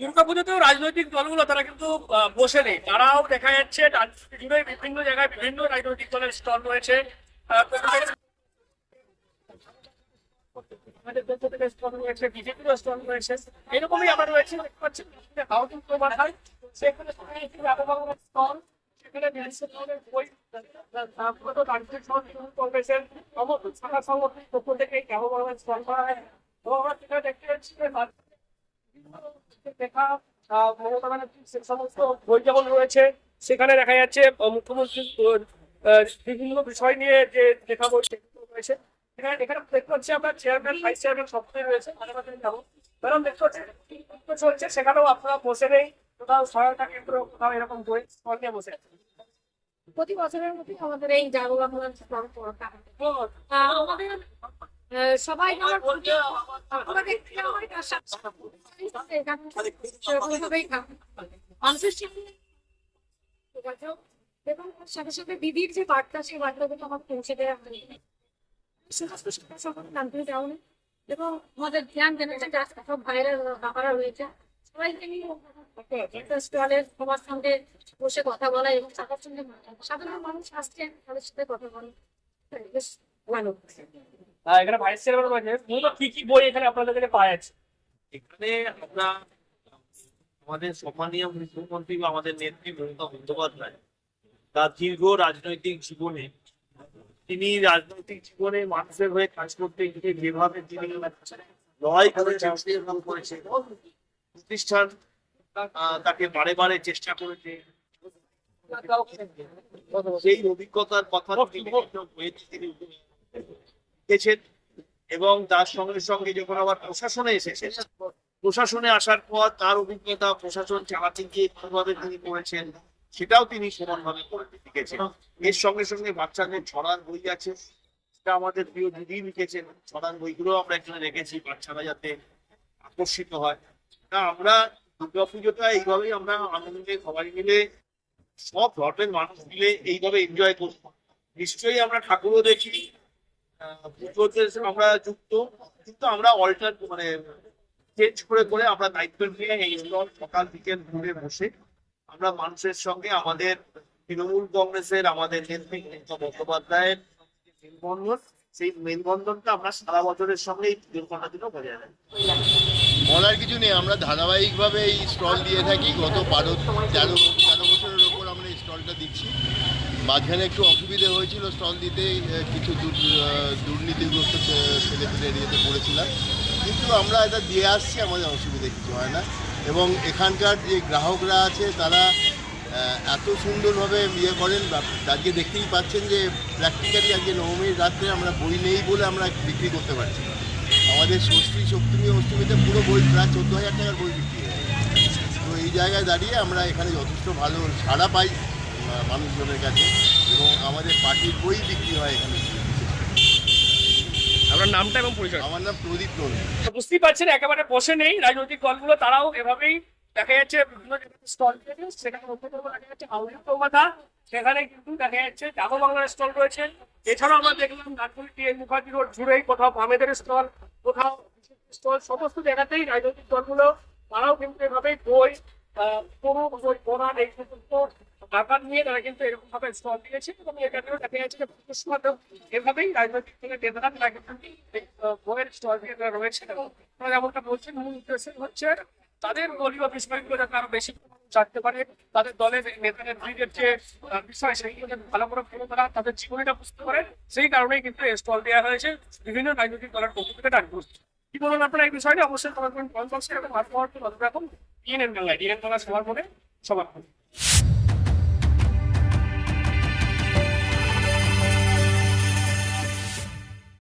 দুর্গাপুজোতেও রাজনৈতিক দলগুলো তারা কিন্তু বসে নেই তারাও দেখা যাচ্ছে জুড়ে বিভিন্ন জায়গায় বিভিন্ন রাজনৈতিক দলের স্টল রয়েছে। আমাদের থেকে স্টল রয়েছে, বিজেপিরও স্টল রয়েছে। এরকমই আমরা রয়েছে, দেখতে হাউজিং প্রমাথায় সেখানে ধরনের কংগ্রেসের সমস্ত পক্ষ থেকে কেমন স্টল করা হয়। এবং আমরা সেখানে দেখতে পাচ্ছি যে মমতা ব্যানার্জির সে সমস্ত বই যেমন রয়েছে সেখানে দেখা যাচ্ছে মুখ্যমন্ত্রী বিভিন্ন বিষয় নিয়ে যে লেখা বই সেগুলো রয়েছে এখানে এখানে দেখতে পাচ্ছি আমরা চেয়ারম্যান ভাইস চেয়ারম্যান সবটাই রয়েছে মাঝে যাব কারণ দেখতে পাচ্ছি চলছে সেখানেও আপনারা বসে নেই কোথাও সহায়তা কেন্দ্র কোথাও এরকম বই স্টল নিয়ে বসে আছেন প্রতি বছরের মতোই আমাদের এই স্টল করা আমাদের সবাই আমার আমরা আমার সাথে সাথে এখানে সেরকমভাবেই খাব। মানুষের সাথে যোগাযোগ এবং সাথে সাথে দিদির যে বার্তা সেই বার্তাগুলো আমাকে পৌঁছে দেওয়া হয় শিক্ষা টাউনে এবং আমাদের ধ্যান জেনারেশন সব ভাইরা বাবারা রয়েছে। সবাইকে নিয়ে একটা স্টলের সবার সঙ্গে বসে কথা বলা এবং সবার সঙ্গে সাধারণ মানুষ আসছেন তাদের সাথে কথা বলা। বেশ ভালো। এখানে ভাইস চেয়ারম্যান রয়েছে। মূলত কি কি বই এখানে আপনাদের কাছে পাওয়া যাচ্ছে? এখানে আমরা, আমাদের সম্মানীয় মুখ্যমন্ত্রী বা আমাদের নেত্রী মমতা বন্দ্যোপাধ্যায়, তার দীর্ঘ রাজনৈতিক জীবনে, তিনি রাজনৈতিক জীবনে মানুষের হয়ে কাজ করতে গিয়ে যেভাবে তিনি লড়াই করেছেন প্রতিষ্ঠান তাকে বারে বারে চেষ্টা করেছে। সেই অভিজ্ঞতার কথা তিনি বিভিন্ন বইতে তিনি লিখেছেন এবং তার সঙ্গে সঙ্গে যখন আবার প্রশাসনে এসেছে, প্রশাসনে আসার পর তার অভিজ্ঞতা প্রশাসন চালাতে গিয়ে তিনি করেছেন, সেটাও তিনি সমানভাবে করে লিখেছেন এর সঙ্গে সঙ্গে বাচ্চাদের ছড়ার বই আছে, সেটা আমাদের প্রিয় দিদি লিখেছেন, ছড়ার বইগুলো আমরা এখানে রেখেছি, বাচ্চারা যাতে আকর্ষিত হয়। তা আমরা দুর্গাপুজোটা এইভাবেই আমরা আনন্দে সবাই মিলে, সব ধর্মের মানুষ মিলে এইভাবে এনজয় করি নিশ্চয়ই আমরা ঠাকুরও দেখি পুজোতে আমরা যুক্ত, কিন্তু আমরা অল্টার মানে চেঞ্জ করে করে আমরা দায়িত্ব নিয়ে এই স্টল সকাল বিকেল ঘুরে বসে আমরা মানুষের সঙ্গে আমাদের তৃণমূল কংগ্রেসের, আমাদের নেত্রী বন্দ্যোপাধ্যায়ের মেলবন্ধন, সেই মেলবন্ধনটা আমরা সারা বছরের সঙ্গে এই পুজোর কটা দিনও বজায় রাখি। বলার কিছু নেই, আমরা ধারাবাহিকভাবে এই স্টল দিয়ে থাকি, গত বারো তেরো তেরো বছরের ওপর আমরা এই স্টলটা দিচ্ছি। মাঝখানে একটু অসুবিধে হয়েছিল, স্টল দিতে কিছু দুর্নীতিগ্রস্ত ছেলেপেলে এরিয়াতে পড়েছিলাম। কিন্তু আমরা এটা দিয়ে আসছি, আমাদের অসুবিধে কিছু হয় না। এবং এখানকার যে গ্রাহকরা আছে, তারা এত সুন্দরভাবে ইয়ে করেন আজকে দেখতেই পাচ্ছেন যে প্র্যাকটিক্যালি আজকে নবমীর রাত্রে আমরা বই নেই বলে আমরা বিক্রি করতে পারছি আমাদের ষষ্ঠী সপ্তমী, অষ্টমীতে পুরো বই, প্রায় চোদ্দ হাজার টাকার বই বিক্রি হয় তো এই জায়গায় দাঁড়িয়ে আমরা এখানে যথেষ্ট ভালো সাড়া পাই। মানুষজনের কাছে এবং আমাদের পার্টির বই বিক্রি হয় এখানে? আপনার নামটা এবং পরিচয়। আমার নাম প্রদীপ তো বুঝতেই পারছেন একেবারে বসে নেই রাজনৈতিক দলগুলো তারাও এভাবেই দেখা যাচ্ছে বিভিন্ন স্টল সেখানে দেখা যাচ্ছে সেখানে কিন্তু দেখা যাচ্ছে জাগো বাংলার স্টল রয়েছে। এছাড়াও আমরা দেখলাম নাগপুর টিএন মুখার্জি রোড জুড়েই কোথাও বামেদের স্টল কোথাও স্টল সমস্ত জায়গাতেই রাজনৈতিক দলগুলো তারাও কিন্তু এভাবেই বই আহ, কোনো বই পড়ার এই সমস্ত ব্যাপার নিয়ে তারা কিন্তু এরকম ভাবে স্টল দিয়েছে এবং এখানেও দেখা যাচ্ছে যে মাধ্যম এভাবেই রাজনৈতিক দলের নেতারা তারা কিন্তু বইয়ের স্টল দিয়ে তারা রয়েছে এবং তারা যেমনটা বলছেন, মূল উদ্দেশ্য হচ্ছে তাদের দলীয় বিষয়গুলো যাতে আরও বেশি জানতে পারে, তাদের দলের নেতাদের নিজের যে বিষয় সেইগুলো যাতে ভালো করে ফলো করা তাদের জীবনীটা বুঝতে পারে, সেই কারণেই কিন্তু স্টল দেওয়া হয়েছে বিভিন্ন রাজনৈতিক দলের পক্ষ থেকে ডাক করছে কি বলুন আপনারা এই বিষয়টা? অবশ্যই তোমার কমেন্ট বক্সে এবং ভারত মহাত্ম নজর রাখুন। ডিএনএন বাংলায় ডিএনএন বাংলা সবার মনে সবার